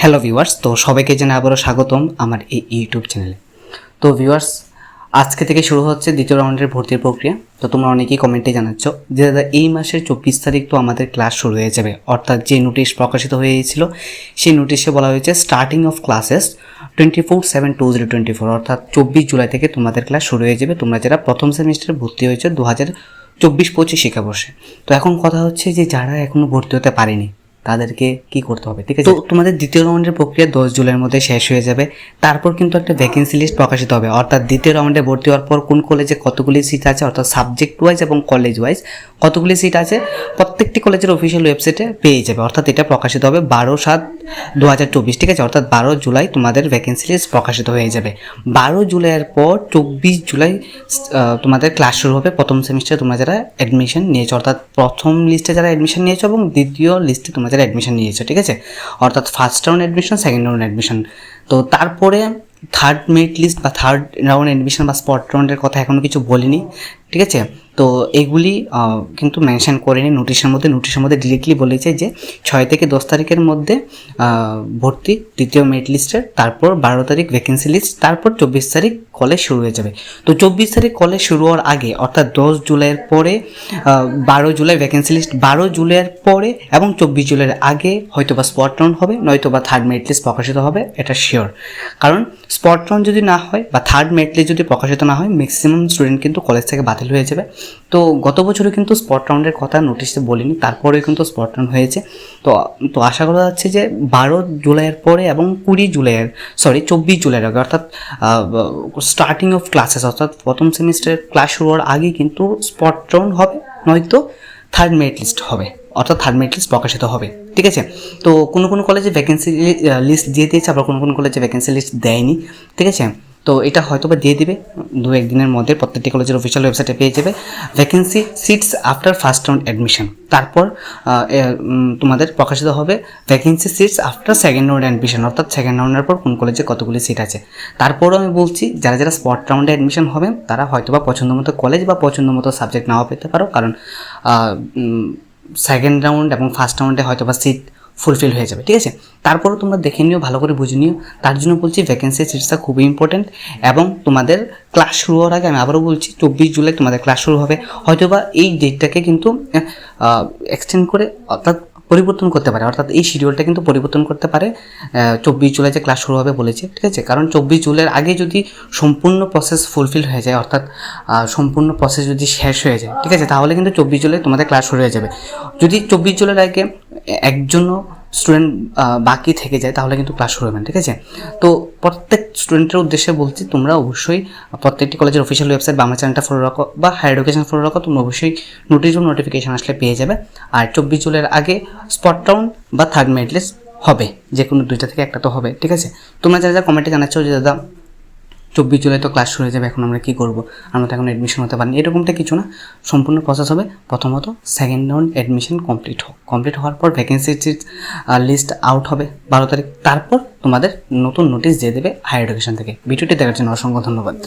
Hello viewers তো সবাইকে জানাই আবারও স্বাগতম আমার এই ইউটিউব চ্যানেলে তো ভিউয়ার্স আজকে থেকে শুরু হচ্ছে দ্বিতীয় রাউন্ডের ভর্তির প্রক্রিয়া। তো তোমরা অনেকেই কমেন্টে জানাচ্ছ যে, দাদা, এই মাসের চব্বিশ তারিখ তো আমাদের ক্লাস শুরু হয়ে যাবে। অর্থাৎ যে নোটিশ প্রকাশিত হয়ে গিয়েছিল সেই নোটিশে বলা হয়েছে starting of classes twenty four seven two zero twenty four অর্থাৎ চব্বিশ জুলাই থেকে তোমাদের ক্লাস শুরু হয়ে যাবে। তোমরা যারা প্রথম সেমিস্টারে ভর্তি হয়েছে দু হাজার চব্বিশ পঁচিশ শিক্ষাবর্ষে। তো এখন কথা হচ্ছে যে, যারা এখনও ভর্তি হতে পারেনি তাদেরকে কি করতে হবে? ঠিক আছে? তোমাদের দ্বিতীয় রাউন্ডের প্রক্রিয়া দশ জুলাইয়ের মধ্যে শেষ হয়ে যাবে। তারপর কিন্তু একটা ভ্যাকেন্সি লিস্ট প্রকাশিত হবে। অর্থাৎ দ্বিতীয় রাউন্ডে ভর্তি হওয়ার পর কোন কলেজে কতগুলি সিট আছে, অর্থাৎ সাবজেক্ট ওয়াইজ এবং কলেজ ওয়াইজ কতগুলি সিট আছে, প্রত্যেকটি কলেজের অফিসিয়াল ওয়েবসাইটে পেয়ে যাবে। অর্থাৎ এটা প্রকাশিত হবে বারো সাত দু হাজার চব্বিশ। ঠিক আছে? অর্থাৎ বারো জুলাই তোমাদের ভ্যাকেন্সি লিস্ট প্রকাশিত হয়ে যাবে। বারো জুলাইয়ের পর চব্বিশ জুলাই তোমাদের ক্লাস শুরু হবে। প্রথম সেমিস্টারে তোমরা যারা অ্যাডমিশন নিয়েছো, অর্থাৎ প্রথম লিস্টে যারা অ্যাডমিশন নিয়েছো এবং দ্বিতীয় লিস্টে তোমরা যারা অ্যাডমিশন নিয়েছো, ঠিক আছে? অর্থাৎ first round admission second round admission তো তারপরে থার্ড মেরিট লিস্ট বা থার্ড রাউন্ড অ্যাডমিশন বা স্পট রাউন্ডের কথা এখনও কিছু বলিনি, ঠিক আছে? তো এগুলি কিন্তু মেনশন করেনি নোটিশের মধ্যে নোটিশের মধ্যে ডিরেক্টলি বলেছে যে ছয় থেকে দশ তারিখের মধ্যে ভর্তি দ্বিতীয় মেরিট লিস্টের তারপর বারো তারিখ ভ্যাকেন্সি লিস্ট তারপর চব্বিশ তারিখ কলেজ শুরু হয়ে যাবে। তো চব্বিশ তারিখ কলেজ শুরু হওয়ার আগে, অর্থাৎ দশ জুলাইয়ের পরে বারো জুলাই ভ্যাকেন্সি লিস্ট বারো জুলাইয়ের পরে এবং চব্বিশ জুলাইয়ের আগে হয়তো বা স্পট রাউন্ড হবে নয়তো বা থার্ড মেরিট লিস্ট প্রকাশিত হবে, এটা শিওর কারণ স্পট রাউন্ড যদি না হয় বা থার্ড মেরিট লিস্ট যদি প্রকাশিত না হয় ম্যাক্সিমাম স্টুডেন্ট কিন্তু কলেজ থেকে বাতিল হয়ে যাবে। তো গত বছরও কিন্তু স্পট রাউন্ডের কথা নোটিশে বলিনি, তারপরেও কিন্তু স্পট রাউন্ড হয়েছে। তো তো আশা করা যাচ্ছে যে বারো জুলাইয়ের পরে এবং কুড়ি জুলাইয়ের সরি চব্বিশ জুলাইয়ের আগে, অর্থাৎ স্টার্টিং অফ ক্লাসেস অর্থাৎ প্রথম সেমিস্টারের ক্লাস শুরু হওয়ার আগে কিন্তু স্পট রাউন্ড হবে, নয়তো থার্ড মেরিট লিস্ট হবে, অর্থাৎ থার্ড মেরিট লিস্ট প্রকাশিত হবে, ঠিক আছে? তো কোনো কোনো কলেজে ভ্যাকেন্সি লিস্ট দিয়ে দিয়েছে, আবার কোনো কোনো কলেজে ভ্যাকেন্সি লিস্ট দেয়নি, ঠিক আছে? তো এটা হয়তো বা দিয়ে দিবে। দু একদিনের মধ্যে প্রত্যেকটি কলেজের অফিসিয়াল ওয়েবসাইটে পেয়ে যাবে। Vacancy seats after first round admission তারপর তোমাদের প্রকাশিত হবে vacancy seats after second round admission অর্থাৎ সেকেন্ড রাউন্ডের পর কোন কলেজে কতগুলি সিট আছে। তারপরও আমি বলছি, যারা যারা স্পট রাউন্ডে অ্যাডমিশন হবে, তারা হয়তো বা পছন্দ মতো কলেজ বা পছন্দ মতো সাবজেক্ট নাও পেতে পারো। কারণ সেকেন্ড রাউন্ড এবং ফার্স্ট রাউন্ডে হয়তো বা সিট ফুলফিল হয়ে যাবে, ঠিক আছে? তারপরও তোমরা দেখে নিও, ভালো করে বুঝে নিও। তার জন্য বলছি ভ্যাকেন্সি সিটসটা খুবই ইম্পর্টেন্ট এবং তোমাদের ক্লাস শুরু হওয়ার আগে আমি আবারও বলছি, চব্বিশ জুলাই তোমাদের ক্লাস শুরু হবে। হয়তোবা এই ডেটটাকে কিন্তু এক্সটেন্ড করে অর্থাৎ পরিবর্তন করতে পারে, অর্থাৎ এই শিডিউলটা কিন্তু পরিবর্তন করতে পারে চব্বিশ জুলাই যে ক্লাস শুরু হবে বলেছে, ঠিক আছে? কারণ চব্বিশ জুলাইয়ের আগে যদি সম্পূর্ণ প্রসেস ফুলফিল হয়ে যায়, অর্থাৎ সম্পূর্ণ প্রসেস যদি শেষ হয়ে যায়, ঠিক আছে? তাহলে কিন্তু চব্বিশ জুলাই তোমাদের ক্লাস শুরু হয়ে যাবে। যদি চব্বিশ জুলাইয়ের আগে একজনও স্টুডেন্ট বাকি থেকে যায়, তাহলে কিন্তু ক্লাস শুরু হবে ঠিক আছে? তো প্রত্যেক স্টুডেন্টের উদ্দেশ্যে বলছি, তোমরা অবশ্যই প্রত্যেকটি কলেজের অফিসিয়াল ওয়েবসাইট বা আমার চ্যানেলটা ফলো রাখো, বা হায়ার এডুকেশন ফলো রাখো, তোমরা অবশ্যই নোটিশ নোটিফিকেশন আসলে পেয়ে যাবে। আর চব্বিশ জুলাইয়ের আগে স্পট রাউন্ড বা থার্ড মেরিট লিস্ট হবে যে কোনো দুইটা থেকে একটা তো হবে, ঠিক আছে? তোমরা যারা যারা কমেন্টে জানাচ্ছ যে, দাদা চব্বিশ জুলাই তো ক্লাস শুরু হয়ে যাবে, এখন আমরা কী করব? আমরা তো এখন অ্যাডমিশন হতে পারি এরকমটা কিছু না। সম্পূর্ণ প্রসেস হবে। প্রথমত সেকেন্ড রাউন্ড অ্যাডমিশন কমপ্লিট হোক কমপ্লিট হওয়ার পর ভ্যাকেন্সি লিস্ট আউট হবে। বারো তারিখ। তারপর তোমাদের নতুন নোটিশ দিয়ে দেবে হায়ার এডুকেশন থেকে। ভিডিওটি দেখার জন্য অসংখ্য ধন্যবাদ।